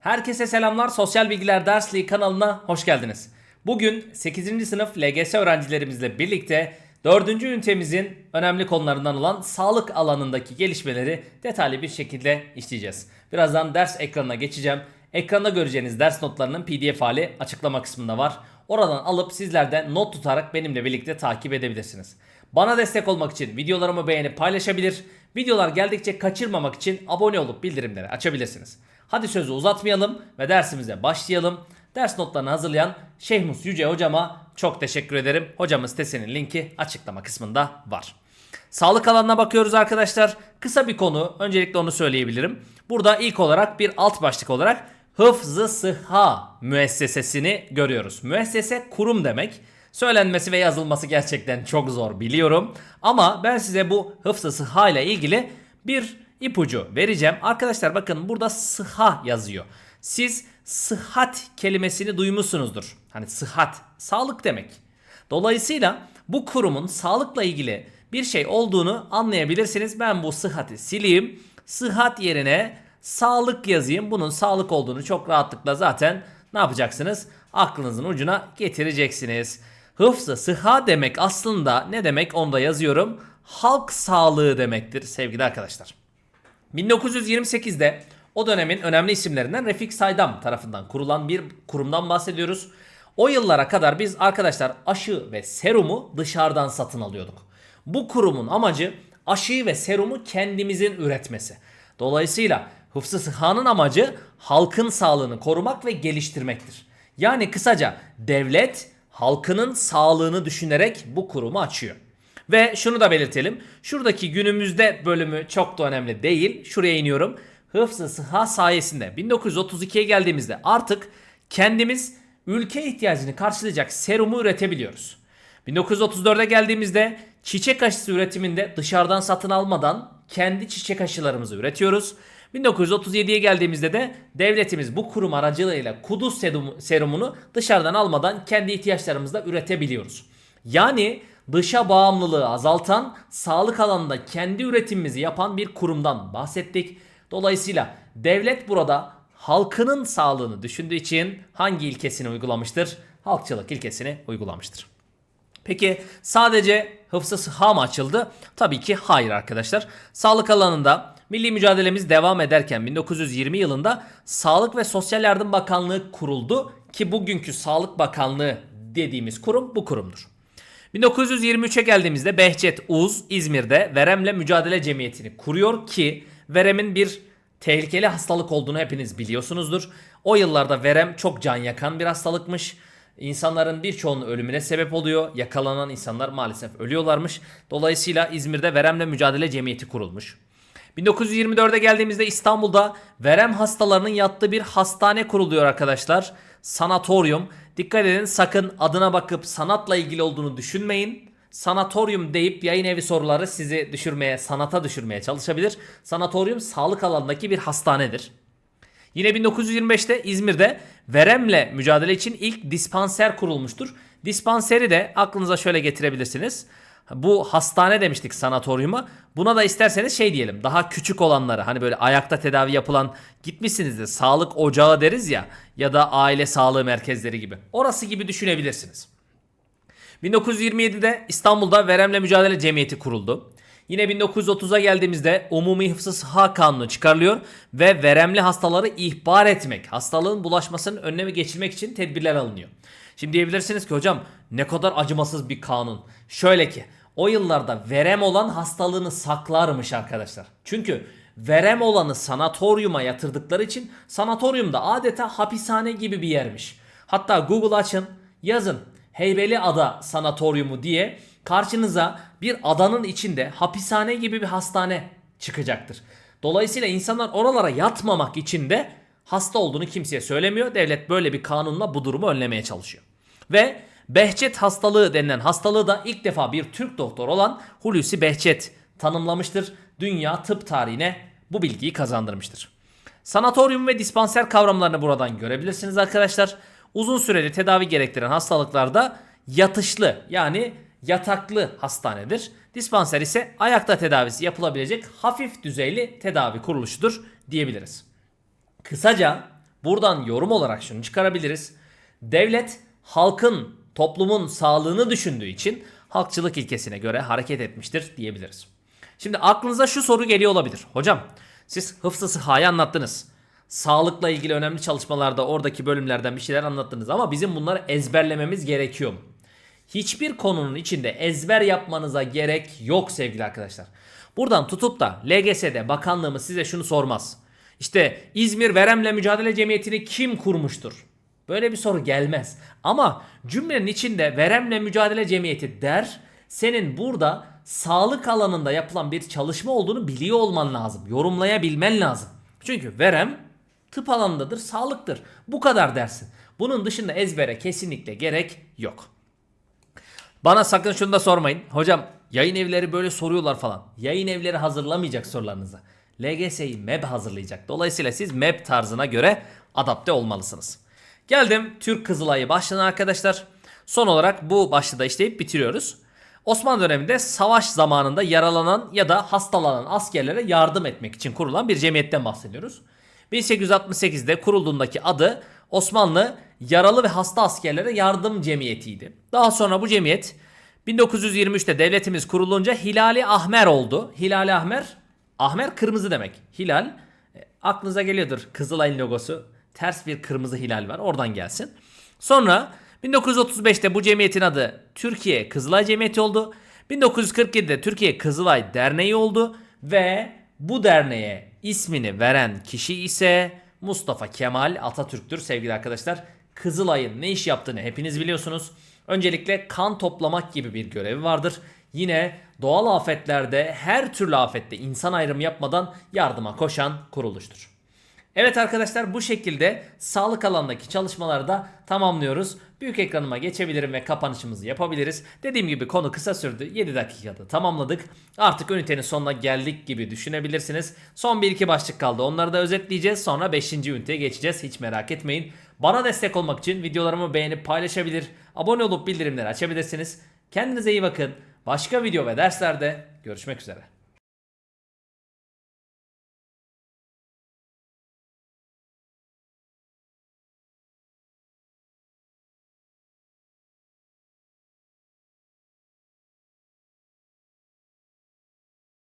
Herkese selamlar. Sosyal Bilgiler Dersliği kanalına hoş geldiniz. Bugün 8. sınıf LGS öğrencilerimizle birlikte 4. ünitemizin önemli konularından olan sağlık alanındaki gelişmeleri detaylı bir şekilde işleyeceğiz. Birazdan ders ekranına geçeceğim. Ekranda göreceğiniz ders notlarının PDF hali açıklama kısmında var. Oradan alıp sizler de not tutarak benimle birlikte takip edebilirsiniz. Bana destek olmak için videolarımı beğenip paylaşabilir. Videolar geldikçe kaçırmamak için abone olup bildirimleri açabilirsiniz. Hadi sözü uzatmayalım ve dersimize başlayalım. Ders notlarını hazırlayan Şehmus Yüce hocama çok teşekkür ederim. Hocamın sitesinin linki açıklama kısmında var. Sağlık alanına bakıyoruz arkadaşlar. Kısa bir konu. Öncelikle onu söyleyebilirim. Burada ilk olarak bir alt başlık olarak Hıfzı Sıha müessesesini görüyoruz. Müessese kurum demek. Söylenmesi ve yazılması gerçekten çok zor biliyorum. Ama ben size bu hıfzı sıha ile ilgili bir ipucu vereceğim. Arkadaşlar bakın burada sıha yazıyor. Siz sıhhat kelimesini duymuşsunuzdur. Hani sıhhat, sağlık demek. Dolayısıyla bu kurumun sağlıkla ilgili bir şey olduğunu anlayabilirsiniz. Ben bu sıhhati sileyim. Sıhhat yerine sağlık yazayım. Bunun sağlık olduğunu çok rahatlıkla zaten ne yapacaksınız? Aklınızın ucuna getireceksiniz. Hıfzı sıha demek aslında ne demek onu da yazıyorum. Halk sağlığı demektir sevgili arkadaşlar. 1928'de o dönemin önemli isimlerinden Refik Saydam tarafından kurulan bir kurumdan bahsediyoruz. O yıllara kadar biz arkadaşlar aşı ve serumu dışarıdan satın alıyorduk. Bu kurumun amacı aşıyı ve serumu kendimizin üretmesi. Dolayısıyla Hıfzı Sıha'nın amacı halkın sağlığını korumak ve geliştirmektir. Yani kısaca devlet halkının sağlığını düşünerek bu kurumu açıyor. Ve şunu da belirtelim. Şuradaki günümüzde bölümü çok da önemli değil. Şuraya iniyorum. Hıfzı sıha sayesinde 1932'ye geldiğimizde artık kendimiz ülke ihtiyacını karşılayacak serumu üretebiliyoruz. 1934'e geldiğimizde çiçek aşısı üretiminde dışarıdan satın almadan kendi çiçek aşılarımızı üretiyoruz. 1937'ye geldiğimizde de devletimiz bu kurum aracılığıyla serum- serumunu dışarıdan almadan kendi ihtiyaçlarımızda üretebiliyoruz. Yani dışa bağımlılığı azaltan, sağlık alanında kendi üretimimizi yapan bir kurumdan bahsettik. Dolayısıyla devlet burada halkının sağlığını düşündüğü için hangi ilkesini uygulamıştır? Halkçılık ilkesini uygulamıştır. Peki sadece hıfzı sıha mı açıldı? Tabii ki hayır arkadaşlar. Sağlık alanında milli mücadelemiz devam ederken 1920 yılında Sağlık ve Sosyal Yardım Bakanlığı kuruldu ki bugünkü Sağlık Bakanlığı dediğimiz kurum bu kurumdur. 1923'e geldiğimizde Behçet Uz İzmir'de veremle mücadele cemiyetini kuruyor ki veremin bir tehlikeli hastalık olduğunu hepiniz biliyorsunuzdur. O yıllarda verem çok can yakan bir hastalıkmış. İnsanların birçoğunun ölümüne sebep oluyor. Yakalanan insanlar maalesef ölüyorlarmış. Dolayısıyla İzmir'de veremle mücadele cemiyeti kurulmuş. 1924'e geldiğimizde İstanbul'da verem hastalarının yattığı bir hastane kuruluyor arkadaşlar. Sanatoryum. Dikkat edin sakın adına bakıp sanatla ilgili olduğunu düşünmeyin. Sanatoryum deyip yayın evi soruları sizi düşürmeye, sanata düşürmeye çalışabilir. Sanatoryum sağlık alanındaki bir hastanedir. Yine 1925'te İzmir'de veremle mücadele için ilk dispanser kurulmuştur. Dispanseri de aklınıza şöyle getirebilirsiniz. Bu hastane demiştik sanatoryuma. Buna da isterseniz şey diyelim. Daha küçük olanları hani böyle ayakta tedavi yapılan gitmişsiniz de sağlık ocağı deriz ya ya da aile sağlığı merkezleri gibi. Orası gibi düşünebilirsiniz. 1927'de İstanbul'da Veremle Mücadele Cemiyeti kuruldu. Yine 1930'a geldiğimizde Umumi Hıfzı Sıha Kanunu çıkarılıyor ve veremli hastaları ihbar etmek, hastalığın bulaşmasının önlemi geçirmek için tedbirler alınıyor. Şimdi diyebilirsiniz ki hocam ne kadar acımasız bir kanun. Şöyle ki o yıllarda verem olan hastalığını saklarmış arkadaşlar. Çünkü verem olanı sanatoryuma yatırdıkları için sanatoryumda adeta hapishane gibi bir yermiş. Hatta Google açın yazın Heybeli Ada Sanatoryumu diye karşınıza bir adanın içinde hapishane gibi bir hastane çıkacaktır. Dolayısıyla insanlar oralara yatmamak için de hasta olduğunu kimseye söylemiyor. Devlet böyle bir kanunla bu durumu önlemeye çalışıyor. Ve Behçet hastalığı denilen hastalığı da ilk defa bir Türk doktor olan Hulusi Behçet tanımlamıştır. Dünya tıp tarihine bu bilgiyi kazandırmıştır. Sanatoryum ve dispanser kavramlarını buradan görebilirsiniz arkadaşlar. Uzun süreli tedavi gerektiren hastalıklarda yatışlı yani yataklı hastanedir. Dispanser ise ayakta tedavisi yapılabilecek hafif düzeyli tedavi kuruluşudur diyebiliriz. Kısaca Buradan yorum olarak şunu çıkarabiliriz. Devlet halkın, toplumun sağlığını düşündüğü için halkçılık ilkesine göre hareket etmiştir diyebiliriz. Şimdi aklınıza şu soru geliyor olabilir. Hocam siz hıfzı sıhhayı anlattınız. Sağlıkla ilgili önemli çalışmalarda oradaki bölümlerden bir şeyler anlattınız ama bizim bunları ezberlememiz gerekiyor? Hiçbir konunun içinde ezber yapmanıza gerek yok sevgili arkadaşlar. Buradan tutup da LGS'de bakanlığımız size şunu sormaz. İşte İzmir Veremle Mücadele Cemiyeti'ni kim kurmuştur? Böyle bir soru gelmez. Ama cümlenin içinde Veremle Mücadele Cemiyeti der. Senin burada sağlık alanında yapılan bir çalışma olduğunu biliyor olman lazım. Yorumlayabilmen lazım. Çünkü verem tıp alanındadır, sağlıktır. Bu kadar dersin. Bunun dışında ezbere kesinlikle gerek yok. Bana sakın şunu da sormayın. Hocam yayın evleri böyle soruyorlar falan. Yayın evleri hazırlamayacak sorularınızı. LGS'yi MEB hazırlayacak. Dolayısıyla siz MEB tarzına göre adapte olmalısınız. Geldim Türk Kızılay'ı başlığına arkadaşlar. Son olarak bu başlığı da işleyip bitiriyoruz. Osmanlı döneminde savaş zamanında yaralanan ya da hastalanan askerlere yardım etmek için kurulan bir cemiyetten bahsediyoruz. 1868'de kurulduğundaki adı Osmanlı Yaralı ve Hasta Askerlere Yardım Cemiyeti'ydi. Daha sonra bu cemiyet 1923'te devletimiz kurulunca Hilali Ahmer oldu. Hilali Ahmer, Ahmer kırmızı demek. Hilal, e, aklınıza geliyordur Kızılay'ın logosu. Ters bir kırmızı hilal var oradan gelsin. Sonra 1935'te bu cemiyetin adı Türkiye Kızılay Cemiyeti oldu. 1947'de Türkiye Kızılay Derneği oldu ve bu derneğe ismini veren kişi ise Mustafa Kemal Atatürk'tür sevgili arkadaşlar. Kızılay'ın ne iş yaptığını hepiniz biliyorsunuz. Öncelikle kan toplamak gibi bir görevi vardır. Yine doğal afetlerde her türlü afette insan ayrımı yapmadan yardıma koşan kuruluştur. Evet arkadaşlar bu şekilde sağlık alanındaki çalışmaları da tamamlıyoruz. Büyük ekranıma geçebilirim ve kapanışımızı yapabiliriz. Dediğim gibi konu kısa sürdü. 7 dakikada tamamladık. Artık ünitenin sonuna geldik gibi düşünebilirsiniz. Son 1-2 başlık kaldı. Onları da özetleyeceğiz. Sonra 5. üniteye geçeceğiz. Hiç merak etmeyin. Bana destek olmak için videolarımı beğenip paylaşabilir, abone olup bildirimleri açabilirsiniz. Kendinize iyi bakın. Başka video ve derslerde görüşmek üzere.